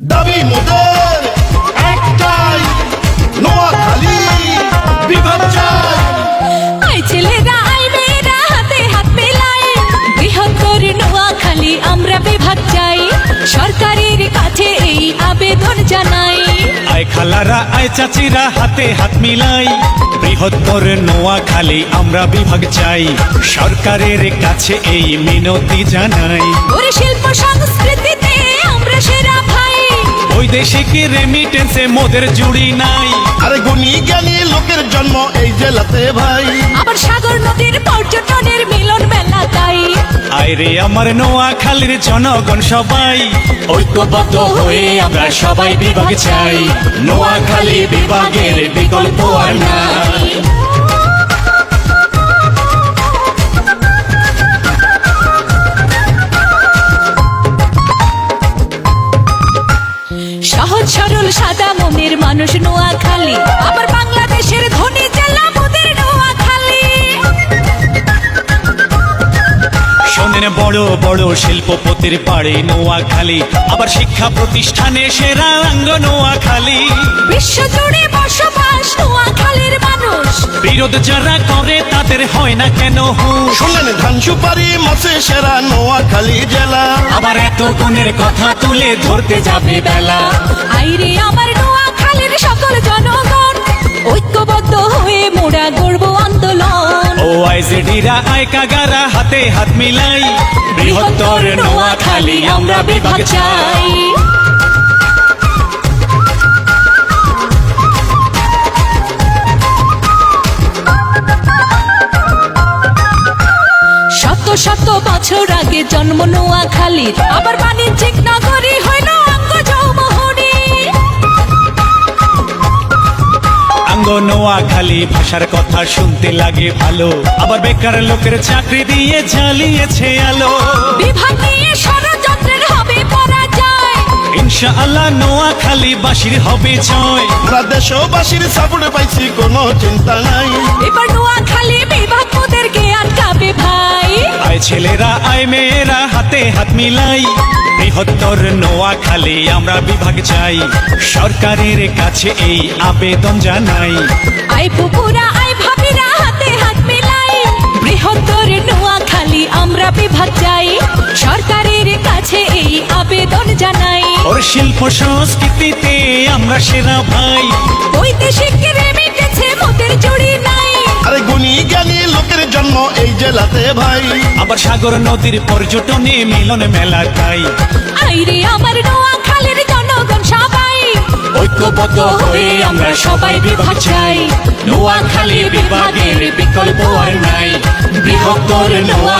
দাবি মোদের একটাই নোয়াখালী বিভাগ চাই। আই ছেলেরা আই মেয়েরা হাতে হাত মেলাই বৃহত্তর নোয়াখালী আমরা বিভাগ চাই। সরকারের কাছে এই আবেদন জানাই। আয় খালারা আয় চাচিরা হাতে হাত মিলাই। বৃহত্তর নোয়াখালী আমরা বিভাগ চাই। সরকারের কাছে এই মিনতি জানাই। শিল্প সংস্কৃতিতে বৈদেশিক রেমিটেন্সে মোদের জুড়ি নাই? আরে গুণী জ্ঞানী লোকের জন্ম এই জেলাতে ভাই। আবার সাগর নদীর পর্যটনের মিলন মেলা তাই। আয় রে আমার নোয়াখালীর জনগণ সবাই। ঐক্যবদ্ধ হয়ে আমরা সবাই বিভাগ চাই। নোয়াখালী বিভাগের বিকল্প আর নাই। সহজ সরল সাদা মনের মানুষ নোয়াখালী। আবার বাংলাদেশের ধনী জেলা মোদের নোয়াখালী। শোনেন বড় বড় শিল্পপতির পাড়ে নোয়াখালী। আবার শিক্ষা প্রতিষ্ঠানে সেরা অঙ্গ নোয়াখালী। বিশ্ব বিরোধ যারা করে তাদের হয় না কেন শোনেন ধান সুপারি মাসে সেরা নোয়াখালী জেলা। আবার এত গুণের কথা তুলে ধরতে যাবে বেলা। আইরে আমার নোয়াখালীর সকল জনগণ ঐক্যবদ্ধ হয়ে মোরা গর্ব আন্দোলন। ও আইজেডিরা আয় কাগারা হাতে হাত মিলাই বৃহত্তর নোয়াখালী আমরা বিভাগ চাই। বছর আগে জন্ম নোয়াখালীর আবার বাণিজ্যিক নগরী হইল অঙ্গ নোয়াখালী ভাষার কথা শুনতে লাগে ভালো। আবার বেকার লোকের চাকরি দিয়ে জ্বালিয়েছে আলো। বিভাগ নিয়ে ষড়যন্ত্রের হবে পরাজয়। ইনশাআল্লাহ নোয়াখালী বাসির হবে জয়। আমরা দেশবাসীর সাপোর্ট পাইছি কোনো চিন্তা নাই। এবার নোয়াখালী হাতে মিলাই বৃহত্তর নোয়াখালী আমরা বিভাগ চাই। সরকারের কাছে এই আবেদন জানাই। আই পুকুরা আই ভাবিরা হাতে হাত মিলাই বৃহত্তর নোয়াখালী আমরা বিভাগ চাই। সরকারের কাছে এই আবেদন জানাই। ওর শিল্প সংস্কৃতিতে আমরা সেরা ভাই। বৈদেশিক রেমিটেছে মোদের জুড়ি নাই। আরে গুণী জ্ঞানী জন্ম এই জেলাতে ভাই। আবার সাগর নদীর পর্যটনে মিলন মেলা তাই আইরে আমার নোয়াখালীর জনগণ সবাই। ঐক্যবদ্ধ হয়ে আমরা সবাই বিভাগ চাই। নোয়াখালী বিভাগের বিকল্প আর নাই। বৃহত্তর নোয়া